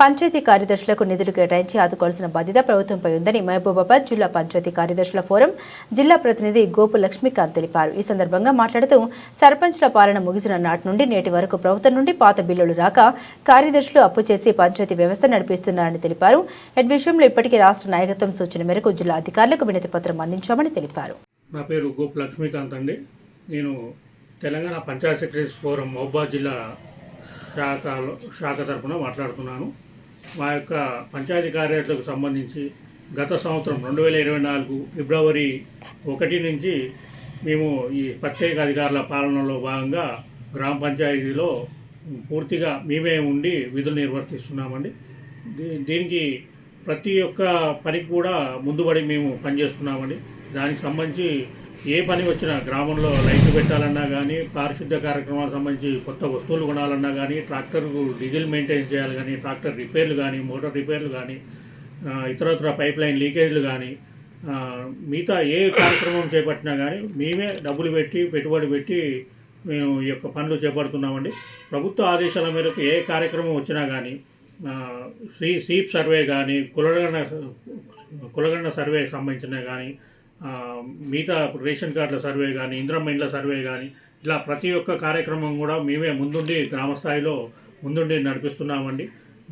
పంచాయతీ కార్యదర్శులకు నిధులు కేటాయించి ఆదుకోవాల్సిన బాధ్యత ప్రభుత్వంపై ఉందని మహబూబాబాద్ జిల్లా పంచాయతీ కార్యదర్శుల ఫోరం జిల్లా ప్రతినిధి గోపు లక్ష్మీకాంత్ తెలిపారు. ఈ సందర్భంగా మాట్లాడుతూ సర్పంచ్ల పాలన ముగిసిన నాటి నుండి నేటి వరకు ప్రభుత్వం నుండి పాత బిల్లులు రాక కార్యదర్శులు అప్పు చేసి పంచాయతీ వ్యవస్థ నడిపిస్తున్నారని తెలిపారు. హెడ్ విషయంలో ఇప్పటికీ రాష్ట్ర నాయకత్వం సూచన మేరకు జిల్లా అధికారులకు వినతి పత్రం అందించామని తెలిపారు. నా పేరు గోపు లక్ష్మీకాంత్ అండి. నేను తెలంగాణ పంచాయత్ సెక్రటరీస్ ఫోరం మహబాద్ జిల్లా శాఖలో శాఖ తరఫున మాట్లాడుతున్నాను. మా యొక్క పంచాయతీ కార్యాలయాలకు సంబంధించి గత సంవత్సరం రెండు వేల ఇరవై నాలుగు ఫిబ్రవరి ఒకటి నుంచి మేము ఈ ప్రత్యేక అధికారుల పాలనలో భాగంగా గ్రామ పంచాయతీలో పూర్తిగా మేమే ఉండి విధులు నిర్వర్తిస్తున్నామండి. దీ- దీనికి ప్రతి ఒక్క పనికి కూడా ముందుబడి మేము పనిచేస్తున్నామండి. దానికి సంబంధించి ఏ పని వచ్చినా గ్రామంలో లైట్లు పెట్టాలన్నా కానీ పారిశుద్ధ్య కార్యక్రమాలకు సంబంధించి కొత్త వస్తువులు కొనాలన్నా కానీ ట్రాక్టర్కు డీజిల్ మెయింటైన్ చేయాలి కానీ ట్రాక్టర్ రిపేర్లు కానీ మోటార్ రిపేర్లు కానీ ఇతరత్ర పైప్ లైన్ లీకేజ్లు కానీ మిగతా ఏ కార్యక్రమం చేపట్టినా కానీ మేమే డబ్బులు పెట్టి పెట్టుబడి పెట్టి మేము ఈ యొక్క పనులు చేపడుతున్నామండి. ప్రభుత్వ ఆదేశాల మేరకు ఏ కార్యక్రమం వచ్చినా కానీ సీ సీప్ సర్వే కానీ కులగణ కులగణ సర్వే సంబంధించిన కానీ మిగతా రేషన్ కార్డుల సర్వే కానీ ఇంద్రమైండ్ల సర్వే కానీ ఇలా ప్రతి ఒక్క కార్యక్రమం కూడా మేమే ముందుండి గ్రామస్థాయిలో ముందుండి నడిపిస్తున్నామండి.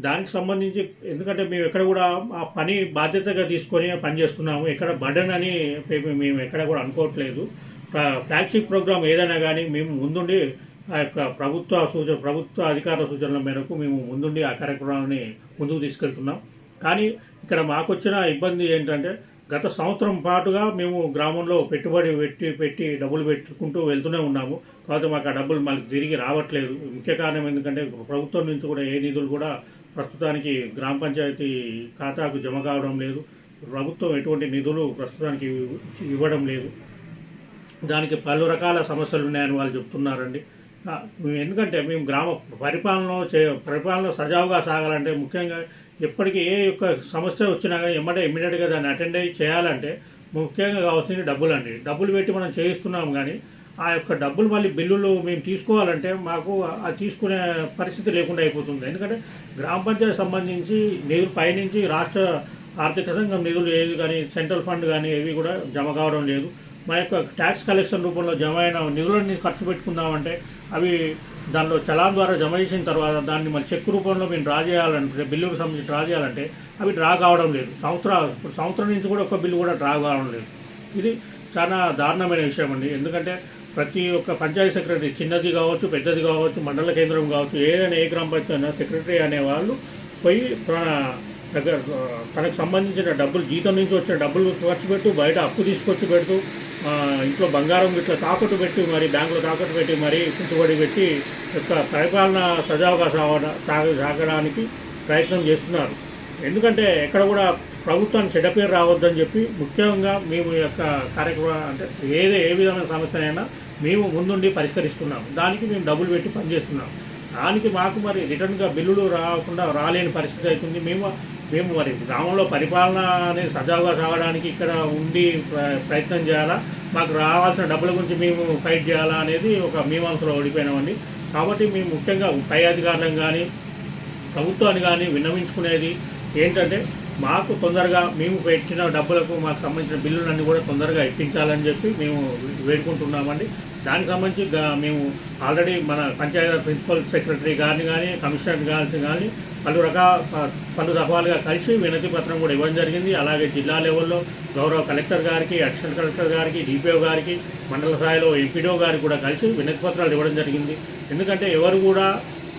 దానికి సంబంధించి ఎందుకంటే మేము ఎక్కడ కూడా ఆ పని బాధ్యతగా తీసుకొని పని చేస్తున్నాము. ఎక్కడ బర్డన్ అని మేము మేము ఎక్కడ కూడా అనుకోవట్లేదు. ఫ్లాగ్షిప్ ప్రోగ్రామ్ ఏదైనా కానీ మేము ముందుండి ఆ యొక్క ప్రభుత్వ సూచన ప్రభుత్వ అధికారుల సూచనల మేరకు మేము ముందుండి ఆ కార్యక్రమాన్ని ముందుకు తీసుకెళ్తున్నాం. కానీ ఇక్కడ మాకు వచ్చిన ఇబ్బంది ఏంటంటే గత సంవత్సరం పాటుగా మేము గ్రామంలో పెట్టుబడి పెట్టి పెట్టి డబ్బులు పెట్టుకుంటూ వెళ్తూనే ఉన్నాము. కాకపోతే మాకు ఆ డబ్బులు మాకు తిరిగి రావట్లేదు. ముఖ్య కారణం ఎందుకంటే ప్రభుత్వం నుంచి కూడా ఏ నిధులు కూడా ప్రస్తుతానికి గ్రామ పంచాయతీ ఖాతాకు జమ కావడం లేదు. ప్రభుత్వం ఎటువంటి నిధులు ప్రస్తుతానికి ఇవ్వడం లేదు. దానికి పలు రకాల సమస్యలు ఉన్నాయని వాళ్ళు చెప్తున్నారండి. ఎందుకంటే మేము గ్రామ పరిపాలన చే పరిపాలన సజావుగా సాగాలంటే ముఖ్యంగా ఎప్పటికీ ఏ యొక్క సమస్య వచ్చినా కానీ ఎమ్మటే ఇమ్మీడియట్గా దాన్ని అటెండ్ అయ్యి చేయాలంటే ముఖ్యంగా కావాల్సింది డబ్బులు అండి డబ్బులు పెట్టి మనం చేయిస్తున్నాం కానీ ఆ యొక్క డబ్బులు మళ్ళీ బిల్లులు మేము తీసుకోవాలంటే మాకు అది తీసుకునే పరిస్థితి లేకుండా అయిపోతుంది. ఎందుకంటే గ్రామ పంచాయతీ సంబంధించి నిధులు పైనుంచి రాష్ట్ర ఆర్థిక సంఘం నిధులు ఏవి కానీ సెంట్రల్ ఫండ్ కానీ ఏవి కూడా జమ కావడం లేదు. మా యొక్క ట్యాక్స్ కలెక్షన్ రూపంలో జమ అయిన నిధులన్నీ ఖర్చు పెట్టుకుందామంటే అవి దానిలో చలాన్ ద్వారా జమ చేసిన తర్వాత దాన్ని మళ్ళీ చెక్ రూపంలో మేము డ్రా చేయాలంటే బిల్లుకు సంబంధించి డ్రా చేయాలంటే అవి డ్రా కావడం లేదు. సంవత్సరాలు ఇప్పుడు సంవత్సరం నుంచి కూడా ఒక బిల్లు కూడా డ్రా కావడం లేదు. ఇది చాలా దారుణమైన విషయం అండి. ఎందుకంటే ప్రతి ఒక్క పంచాయతీ సెక్రటరీ చిన్నది కావచ్చు పెద్దది కావచ్చు మండల కేంద్రం కావచ్చు ఏదైనా ఏ గ్రామ పంచాయతీ అయినా సెక్రటరీ అనేవాళ్ళు పోయి దగ్గర తనకు సంబంధించిన డబ్బులు జీతం నుంచి వచ్చిన డబ్బులు ఖర్చు పెడుతూ బయట అప్పు తీసుకొచ్చి పెడుతూ ఇంట్లో బంగారం ఇట్లా తాకట్టు పెట్టి మరి బ్యాంకులో తాకట్టు పెట్టి మరి పెట్టుబడి పెట్టి యొక్క పరిపాలన సజావుగా సాగ సాగడానికి ప్రయత్నం చేస్తున్నారు. ఎందుకంటే ఎక్కడ కూడా ప్రభుత్వానికి చెడ్డ పేరు రావద్దని చెప్పి ముఖ్యంగా మేము ఈ యొక్క కార్యక్రమం అంటే ఏదే ఏ విధమైన సమస్యనైనా మేము ముందుండి పరిష్కరిస్తున్నాం దానికి మేము డబ్బులు పెట్టి పనిచేస్తున్నాం దానికి మాకు మరి రిటర్న్గా బిల్లులు రాకుండా రాలేని పరిస్థితి అవుతుంది. మేము మేము మరి గ్రామంలో పరిపాలన అనేది సజావుగా సాగడానికి ఇక్కడ ఉండి ప్ర- ప్రయత్నం చేయాలా? మాకు రావాల్సిన డబ్బుల గురించి మేము ఫైట్ చేయాలా అనేది ఒక మీమాంసలో ఓడిపోయినామండి. కాబట్టి మేము ముఖ్యంగా పై అధికారులను కానీ ప్రభుత్వాన్ని కానీ విన్నవించుకునేది ఏంటంటే మాకు తొందరగా మేము పెట్టిన డబ్బులకు మాకు సంబంధించిన బిల్లులన్నీ కూడా తొందరగా ఇప్పించాలని చెప్పి మేము వేడుకుంటున్నామండి. దానికి సంబంధించి మేము ఆల్రెడీ మన పంచాయతీ ప్రిన్సిపల్ సెక్రటరీ గారిని కానీ కమిషనర్ గారిని కానీ పలు రకాల ప- పలు రకాలుగా కలిసి వినతి పత్రం కూడా ఇవ్వడం జరిగింది. అలాగే జిల్లా లెవెల్లో గౌరవ కలెక్టర్ గారికి అడిషనల్ కలెక్టర్ గారికి డిపిఓ గారికి మండల స్థాయిలో ఎంపీడో గారికి కూడా కలిసి వినతి పత్రాలు ఇవ్వడం జరిగింది. ఎందుకంటే ఎవరు కూడా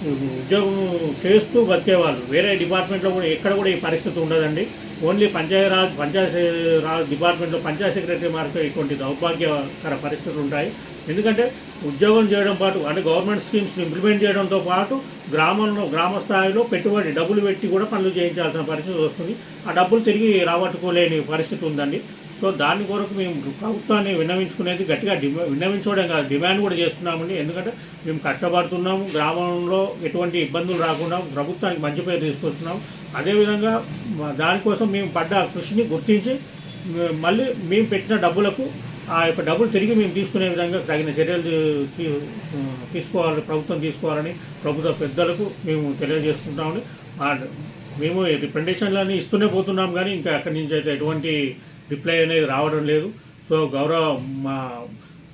ఉద్యోగం చేస్తూ బతికేవాళ్ళు. వేరే డిపార్ట్మెంట్లో కూడా ఎక్కడ కూడా ఈ పరిస్థితి ఉండదండి. ఓన్లీ పంచాయతీరాజ్ పంచాయతీ రాజ్ డిపార్ట్మెంట్లో పంచాయత్ సెక్రటరీ మార్కు ఇటువంటి దౌర్భాగ్యకర పరిస్థితులు ఉంటాయి. ఎందుకంటే ఉద్యోగం చేయడం పాటు అంటే గవర్నమెంట్ స్కీమ్స్ ఇంప్లిమెంట్ చేయడంతో పాటు గ్రామంలో గ్రామ స్థాయిలో పెట్టుబడి డబ్బులు పెట్టి కూడా పనులు చేయించాల్సిన పరిస్థితి వస్తుంది. ఆ డబ్బులు తిరిగి రాబట్టుకోలేని పరిస్థితి ఉందండి. సో దాని కొరకు మేము ప్రభుత్వాన్ని విన్నవించుకునేది గట్టిగా డిమా విన్నవించుకోవడం కాదు డిమాండ్ కూడా చేస్తున్నామండి. ఎందుకంటే మేము కష్టపడుతున్నాము గ్రామంలో ఎటువంటి ఇబ్బందులు రాకుండా ప్రభుత్వానికి మంచి పేరు తీసుకొస్తున్నాము. అదేవిధంగా దానికోసం మేము పడ్డ కృషిని గుర్తించి మళ్ళీ మేము పెట్టిన డబ్బులకు ఆ యొక్క డబ్బులు తిరిగి మేము తీసుకునే విధంగా తగిన చర్యలు తీసుకోవాలి ప్రభుత్వం తీసుకోవాలని ప్రభుత్వ పెద్దలకు మేము తెలియజేసుకుంటామని మేము రిప్రజెంటేషన్లని ఇస్తూనే పోతున్నాం కానీ ఇంకా అక్కడి నుంచి అయితే ఎటువంటి రిప్లై అనేది రావడం లేదు. సో గౌరవ మా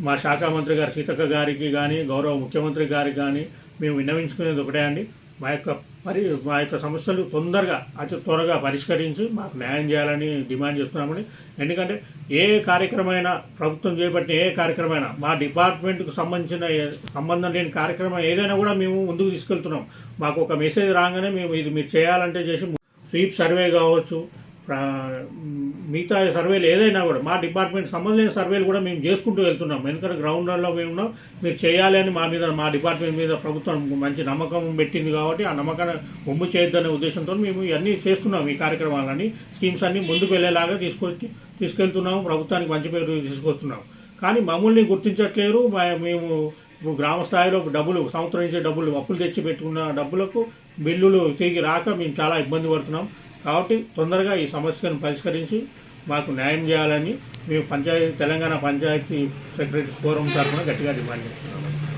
మా శాఖ మంత్రి గారు సీతక్క గారికి కానీ గౌరవ ముఖ్యమంత్రి గారికి కానీ మేము విన్నవించుకునేది ఒకటే అండి. మా యొక్క మరి మా యొక్క సమస్యలు తొందరగా అతి త్వరగా పరిష్కరించి మాకు న్యాయం చేయాలని డిమాండ్ చేస్తున్నామని ఎందుకంటే ఏ కార్యక్రమమైనా ప్రభుత్వం చేపట్టిన ఏ కార్యక్రమైనా మా డిపార్ట్మెంట్కు సంబంధించిన సంబంధం లేని కార్యక్రమం ఏదైనా కూడా మేము ముందుకు తీసుకెళ్తున్నాం. మాకు ఒక మెసేజ్ రాగానే మేము ఇది మీరు చేయాలంటే చేసి స్వీప్ సర్వే కావచ్చు మిగతా సర్వేలు ఏదైనా కూడా మా డిపార్ట్మెంట్ సంబంధించిన సర్వేలు కూడా మేము చేసుకుంటూ వెళ్తున్నాం. ఎందుకంటే గ్రౌండ్లో మేము ఉన్నాం. మీరు చేయాలి అని మా మీద మా డిపార్ట్మెంట్ మీద ప్రభుత్వం మంచి నమ్మకం పెట్టింది కాబట్టి ఆ నమ్మకాన్ని ఒమ్ము చేయొద్దనే ఉద్దేశంతో మేము ఇవన్నీ చేస్తున్నాం ఈ కార్యక్రమాలన్నీ స్కీమ్స్ అన్నీ ముందుకు వెళ్ళేలాగా తీసుకొచ్చి తీసుకెళ్తున్నాము ప్రభుత్వానికి మంచి పేరు తీసుకొస్తున్నాం. కానీ మమ్మల్ని గుర్తించట్లేరు. మా- మేము గ్రామ స్థాయిలో డబ్బులు సంవత్సరం నుంచి డబ్బులు అప్పులు తెచ్చి పెట్టుకున్న డబ్బులకు బిల్లులు తిరిగి రాక మేము చాలా ఇబ్బంది పడుతున్నాం. కాబట్టి తొందరగా ఈ సమస్యను పరిష్కరించి మాకు న్యాయం చేయాలని మేము పంచాయతీ తెలంగాణ పంచాయతీ సెక్రటరీ ఫోరం తరఫున గట్టిగా డిమాండ్ చేస్తున్నాము